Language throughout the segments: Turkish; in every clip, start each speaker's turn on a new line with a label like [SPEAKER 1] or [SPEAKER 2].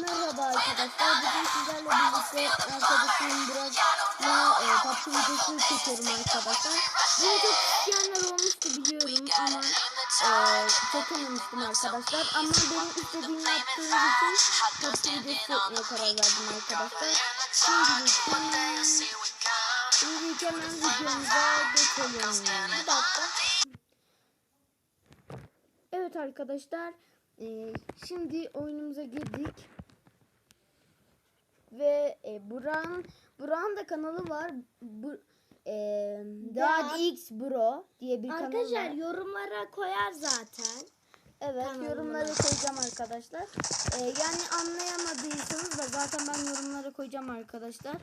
[SPEAKER 1] Merhaba arkadaşlar. Bugün sizlerle birlikte arkadaşım Burak'la e, PUBG videosu çekiyorum arkadaşlar. Bunu çok isteyenler olmuştu biliyorum ama e, çekememiştim arkadaşlar. Ama benim istediğimi yaptığım için PUBG videosu çekmeye karar verdim arkadaşlar. Şimdilik hemen, şimdilik hemen videomuza geçelim. Bir dakika. Evet arkadaşlar. e, şimdi oyunumuza girdik. Ve e, Burak'ın Burak'ın da kanalı var. Bu e, Dad X Bro diye bir kanal
[SPEAKER 2] Arkadaşlar
[SPEAKER 1] var.
[SPEAKER 2] yorumlara koyar zaten.
[SPEAKER 1] Evet
[SPEAKER 2] Kanalıma.
[SPEAKER 1] yorumlara koyacağım arkadaşlar. E, yani anlayamadıysanız da zaten ben yorumlara koyacağım arkadaşlar.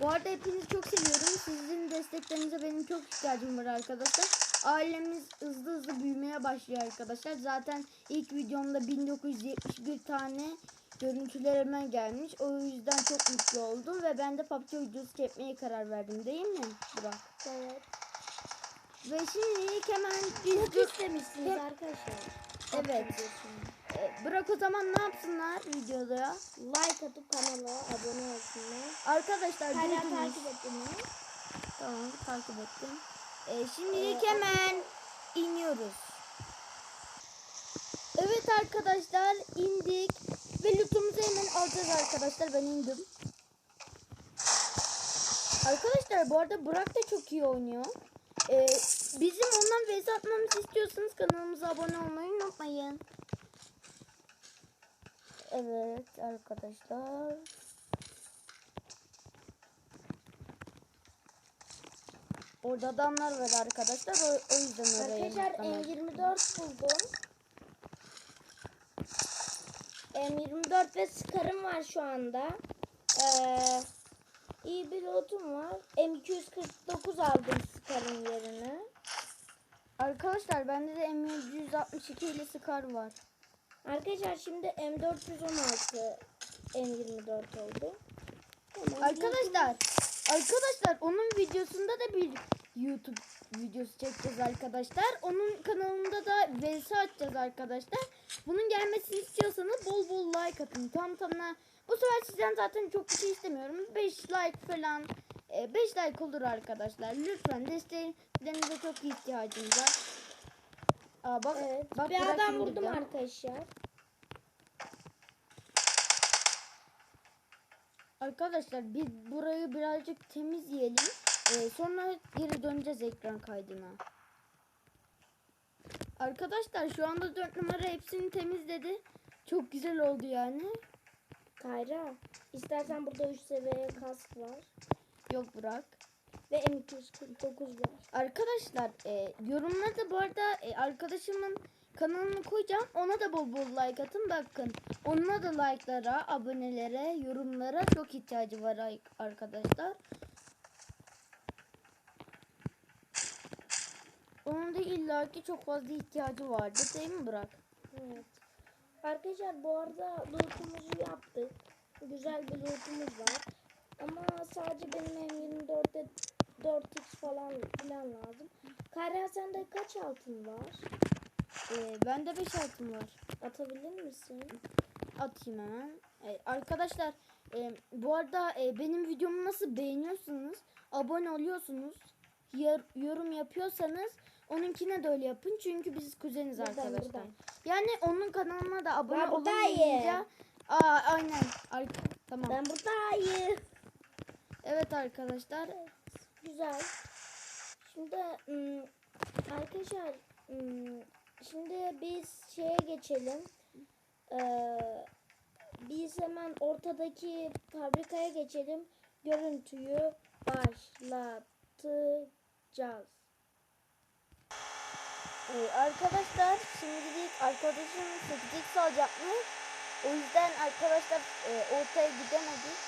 [SPEAKER 1] Bu arada hepinizi çok seviyorum. Sizin desteklerinize benim çok ihtiyacım var arkadaşlar. Ailemiz hızlı hızlı büyümeye başlıyor arkadaşlar. Zaten ilk videomda 1971 tane görüntülerime gelmiş. O yüzden çok mutlu oldum ve ben de PUBG videosu çekmeye karar verdim değil mi Burak?
[SPEAKER 2] Evet.
[SPEAKER 1] Ve şimdi ilk hemen biz
[SPEAKER 2] Çok istemişsiniz
[SPEAKER 1] Hep-
[SPEAKER 2] arkadaşlar.
[SPEAKER 1] Evet. E, Burak o zaman ne yapsınlar videoda?
[SPEAKER 2] Like atıp kanala abone olsunlar.
[SPEAKER 1] Arkadaşlar
[SPEAKER 2] Hala
[SPEAKER 1] duydunuz.
[SPEAKER 2] takip ettiniz.
[SPEAKER 1] Tamam takip ettim. Ee, şimdilik hemen iniyoruz. Evet arkadaşlar indik ve lootumuzu hemen alacağız arkadaşlar ben indim. Arkadaşlar bu arada Burak da çok iyi oynuyor. Ee, bizim ondan vs atmamızı istiyorsanız kanalımıza abone olmayı unutmayın. Evet arkadaşlar. Orada adamlar var arkadaşlar. O, o yüzden oraya
[SPEAKER 2] Arkadaşlar
[SPEAKER 1] yanaştım.
[SPEAKER 2] M24 buldum. M24 ve Scar'ım var şu anda. Ee, iyi bir lootum var. M249 aldım Scar'ın yerine.
[SPEAKER 1] Arkadaşlar bende de M162 ile Scar var.
[SPEAKER 2] Arkadaşlar şimdi M416 M24 oldu. Tamam,
[SPEAKER 1] Arkadaşlar, arkadaşlar onun videosunda da bir YouTube videosu çekeceğiz arkadaşlar. Onun kanalında da VS açacağız arkadaşlar. Bunun gelmesini istiyorsanız bol bol like atın. Tam tamına bu sefer sizden zaten çok bir şey istemiyorum. 5 like falan 5 like olur arkadaşlar. Lütfen desteklerinize çok ihtiyacım var. Aa, bak,
[SPEAKER 2] Evet.
[SPEAKER 1] bak
[SPEAKER 2] bir adam vurdum
[SPEAKER 1] de.
[SPEAKER 2] arkadaşlar.
[SPEAKER 1] Arkadaşlar biz burayı birazcık temizleyelim. Ee, sonra geri döneceğiz ekran kaydına. Arkadaşlar şu anda 4 numara hepsini temizledi. Çok güzel oldu yani.
[SPEAKER 2] Kayra. istersen burada 3 seviye kask var.
[SPEAKER 1] Yok bırak.
[SPEAKER 2] Ve M249 var.
[SPEAKER 1] Arkadaşlar e, yorumlarda bu arada e, arkadaşımın kanalını koyacağım. Ona da bol bol like atın. Bakın onunla da like'lara, abonelere, yorumlara çok ihtiyacı var arkadaşlar. Onun da illaki çok fazla ihtiyacı vardı değil mi Burak?
[SPEAKER 2] Evet. Arkadaşlar bu arada lootumuzu yaptık. Güzel bir lootumuz var. Ama sadece benim M24'te 4x falan filan lazım. Kayra sende kaç altın var?
[SPEAKER 1] E, bende 5 altın var.
[SPEAKER 2] Atabilir misin?
[SPEAKER 1] Atayım hemen. E, arkadaşlar e, bu arada e, benim videomu nasıl beğeniyorsunuz? Abone oluyorsunuz. Yor- yorum yapıyorsanız onunkine de öyle yapın. Çünkü biz kuzeniz
[SPEAKER 2] Buradan,
[SPEAKER 1] arkadaşlar.
[SPEAKER 2] buradan.
[SPEAKER 1] Yani onun kanalına da abone
[SPEAKER 2] Ben
[SPEAKER 1] olunca Aa aynen. Arka, tamam.
[SPEAKER 2] Ben buradayım.
[SPEAKER 1] Evet arkadaşlar.
[SPEAKER 2] Güzel. Şimdi ım, arkadaşlar ım, şimdi biz şeye geçelim. Ee, biz hemen ortadaki fabrikaya geçelim. Görüntüyü başlatacağız.
[SPEAKER 1] Ee, arkadaşlar şimdilik arkadaşım 8x alacakmış. O yüzden arkadaşlar e, ortaya gidemedik.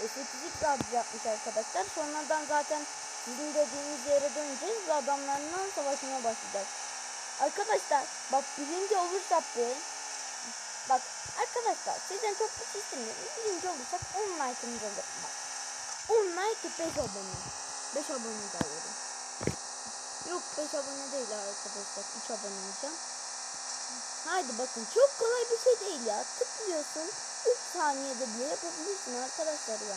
[SPEAKER 1] E, 8x alacakmış arkadaşlar. Sonradan zaten sizin dediğiniz yere döneceğiz ve adamlarla savaşmaya başlayacağız. Arkadaşlar bak birinci olursak bir Bak arkadaşlar sizden çok bir şey istemiyorum. Birinci olursak 10 like'ımız olur. Bak. 10 like 5 abone. 5 abone alıyorum. Yok 5 abone değil arkadaşlar. 3 abone olacağım. Haydi bakın çok kolay bir şey değil ya. Tıklıyorsun 3 saniyede bile yapabilirsin arkadaşlar ya.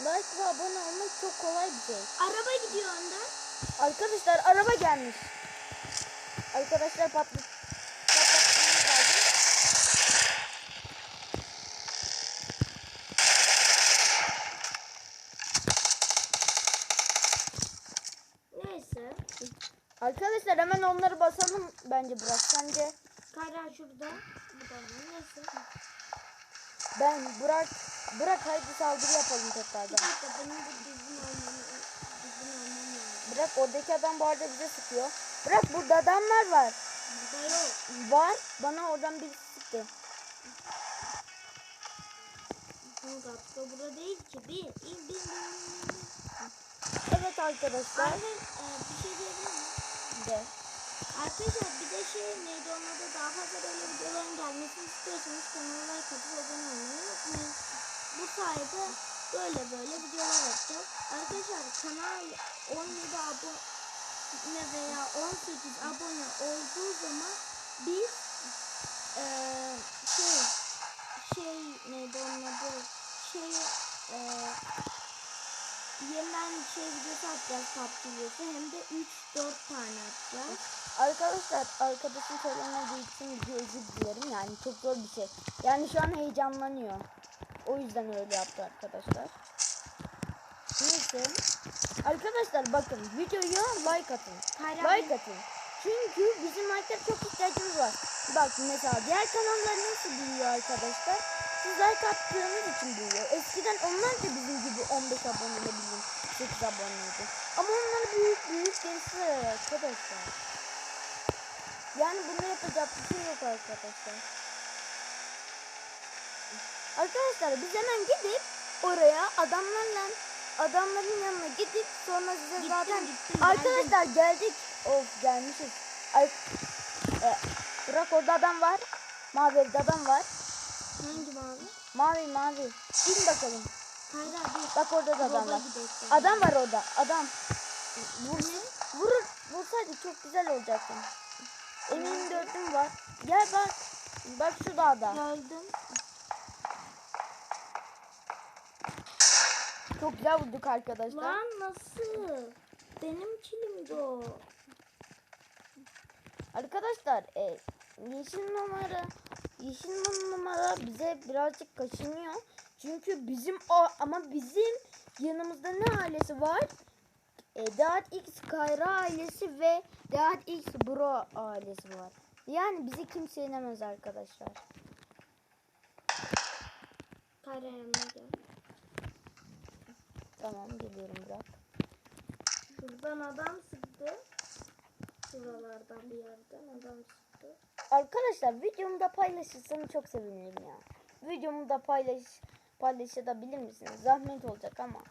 [SPEAKER 1] Like ve abone olmak çok kolay bir şey.
[SPEAKER 2] Araba gidiyor önden.
[SPEAKER 1] Arkadaşlar araba gelmiş. Arkadaşlar patlat patlatmamız lazım.
[SPEAKER 2] Neyse.
[SPEAKER 1] Arkadaşlar hemen onları basalım bence biraz. Sence
[SPEAKER 2] Kayra şurada. Bu da var. Neyse.
[SPEAKER 1] ben Burak Burak haydi saldırı yapalım tekrardan. Burak oradaki adam bu arada bize sıkıyor. Burak burada adamlar var.
[SPEAKER 2] Burada yok.
[SPEAKER 1] Var. Bana oradan birisi sıktı.
[SPEAKER 2] Bu dakika burada değil ki. Bir, bir, bir, bir.
[SPEAKER 1] Evet arkadaşlar.
[SPEAKER 2] Arka, e, bir şey diyebilir miyim?
[SPEAKER 1] De.
[SPEAKER 2] Arkadaşlar bir de şey neydi onun adı daha fazla böyle videoların gelmesini istiyorsanız kanala like atıp abone olmayı unutmayın. Bu sayede böyle böyle videolar yapacağız. Arkadaşlar kanal 17 abone veya 18 abone olduğu zaman biz eee şey şey neydi onun adı şey eee yeniden şey videosu atacağız PUBG videosu hem de 3-4 tane atacağız.
[SPEAKER 1] Arkadaşlar arkadaşım söylemediği için bir özür dilerim. Yani çok zor bir şey. Yani şu an heyecanlanıyor. O yüzden öyle yaptı arkadaşlar. Neyse. Arkadaşlar bakın videoya like atın.
[SPEAKER 2] Kayra
[SPEAKER 1] Like atın. Çünkü bizim like'lara çok ihtiyacımız var. Bak mesela diğer kanallar nasıl büyüyor arkadaşlar? Siz like attığınız için büyüyor. Eskiden onlar da bizim 15 abone ne bileyim 8 aboneydi. Ama onlar büyük büyük gençler arkadaşlar. Yani bunu yapacak bir şey yok arkadaşlar. Arkadaşlar biz hemen gidip oraya adamlarla adamların yanına gidip sonra size
[SPEAKER 2] Gittim,
[SPEAKER 1] zaten
[SPEAKER 2] gittim,
[SPEAKER 1] arkadaşlar geldik. Of gelmişiz. Ay, e, bırak orada adam var. Mavi evde adam var.
[SPEAKER 2] hangi mavi?
[SPEAKER 1] Mavi mavi. İn bakalım.
[SPEAKER 2] Bir
[SPEAKER 1] Bak orada da adam var. Adam var orada. Adam. Vur, vurur. Vursaydı çok güzel olacaktı. Eminim dörtüm var. Gel bak. Bak şu dağda.
[SPEAKER 2] Gördüm.
[SPEAKER 1] Çok güzel vurduk arkadaşlar.
[SPEAKER 2] Lan nasıl? Benim kilimdi o.
[SPEAKER 1] Arkadaşlar e, yeşil numara yeşil numara bize birazcık kaşınıyor. Çünkü bizim o ama bizim yanımızda ne ailesi var? E, Dağıt X Kayra ailesi ve Dağıt X Bro ailesi var. Yani bizi kimse yenemez arkadaşlar.
[SPEAKER 2] Kayra yanına gel.
[SPEAKER 1] Tamam geliyorum bırak.
[SPEAKER 2] Şuradan adam sıktı. Şuralardan bir yerden adam sıktı.
[SPEAKER 1] Arkadaşlar videomu da paylaşırsanız çok sevinirim ya. Videomu da paylaş paylaşabilir misiniz? Zahmet olacak ama.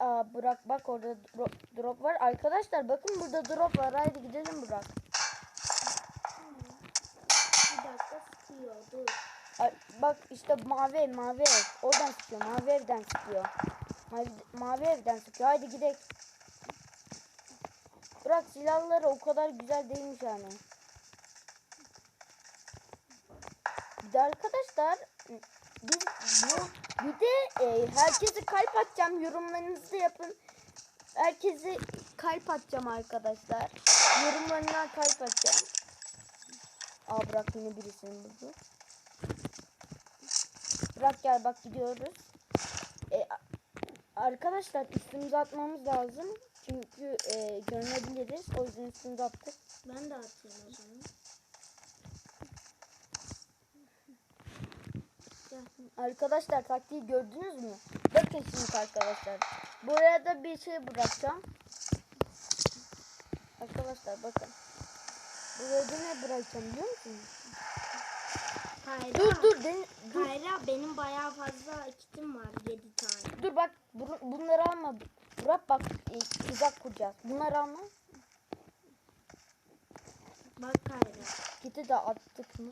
[SPEAKER 1] Aa Burak bak orada drop, drop var. Arkadaşlar bakın burada drop var. Haydi gidelim Burak.
[SPEAKER 2] Bir dakika sıkıyor dur.
[SPEAKER 1] Ay, bak işte mavi ev, mavi ev. Oradan sıkıyor. Mavi evden sıkıyor. Mavi, mavi evden sıkıyor. Haydi gidelim. Bırak silahları o kadar güzel değilmiş yani. Bir de arkadaşlar biz bu bir de e, herkese kalp atacağım. Yorumlarınızı yapın. Herkese kalp atacağım arkadaşlar. Yorumlarına kalp atacağım. Aa bırak yine birisini buldu. Bırak gel bak gidiyoruz. E, arkadaşlar üstümüze atmamız lazım. Çünkü e, görünebiliriz. O yüzden üstümüze attık.
[SPEAKER 2] Ben de atayım o zaman.
[SPEAKER 1] Arkadaşlar taktiği gördünüz mü? Bakın şimdi arkadaşlar. Buraya da bir şey bırakacağım. Arkadaşlar bakın. Buraya da ne bırakacağım biliyor musunuz?
[SPEAKER 2] Kayra.
[SPEAKER 1] Dur dur den- dur.
[SPEAKER 2] Kayra benim bayağı fazla kitim var 7 tane.
[SPEAKER 1] Dur bak bunu- bunları alma. Burak bak e, tuzak kuracağız. Bunları alma.
[SPEAKER 2] Bak Kayra.
[SPEAKER 1] Kiti de attık mı?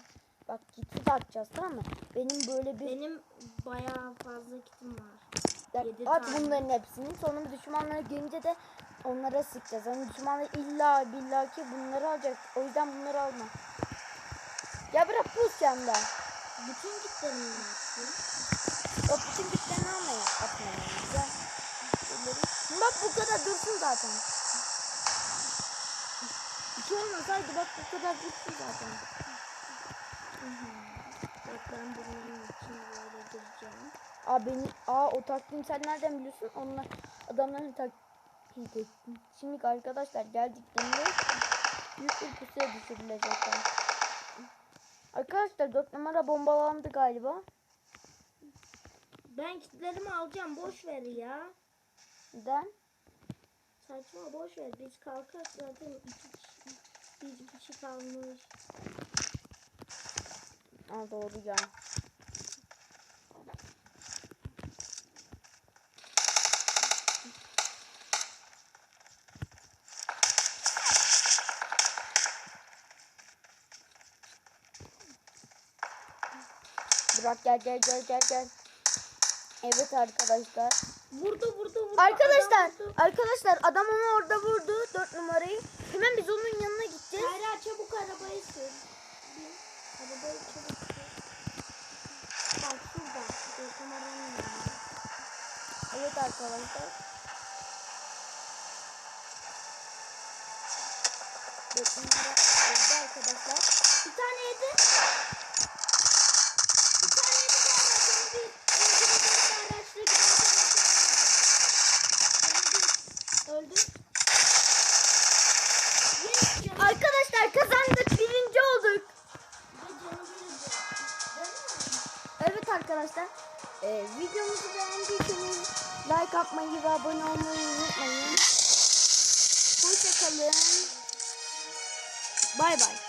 [SPEAKER 1] Bak kiti de atacağız tamam mı? Benim böyle bir
[SPEAKER 2] Benim bayağı fazla kitim var. Yedi
[SPEAKER 1] At
[SPEAKER 2] tane.
[SPEAKER 1] bunların hepsini. Sonra düşmanlara gelince de onlara sıkacağız. Hani düşmanlar illa billaki bunları alacak. O yüzden bunları alma. Ya bırak buz yanda.
[SPEAKER 2] Bütün gitlerini yaptı.
[SPEAKER 1] O bütün güçlerini almayın. Atmayın. Güzel. Şunları- Bak bu kadar dursun zaten. Hiç olmasaydı bak bu kadar dursun zaten.
[SPEAKER 2] Bak ben bunların için böyle duracağım.
[SPEAKER 1] Aa beni aa o taktiğini sen nereden biliyorsun? Onlar adamların taktiği ettim. Şimdi arkadaşlar geldiklerinde büyük bir pusuya düşürülecekler. Arkadaşlar 4 numara bombalandı galiba.
[SPEAKER 2] Ben kitlerimi alacağım. Boş ver ya.
[SPEAKER 1] Neden?
[SPEAKER 2] Saçma boş ver. Biz kalkarız zaten iki kişi. Bir kişi kalmış.
[SPEAKER 1] Aa doğru ya. Bırak gel gel gel gel gel. Evet arkadaşlar.
[SPEAKER 2] Vurdu vurdu vurdu.
[SPEAKER 1] Arkadaşlar,
[SPEAKER 2] Adam
[SPEAKER 1] arkadaşlar adam onu orada vurdu 4 numarayı. Hemen biz onun yanına gideceğiz.
[SPEAKER 2] Hayra çabuk arabayı sür. Arabayı çabuk sür. Bak şurada. Dört numaranın yanında.
[SPEAKER 1] Evet arkadaşlar. Arkadaşlar. E, videomuzu beğendiyseniz like atmayı ve abone olmayı unutmayın. Hoşçakalın. Bay bay.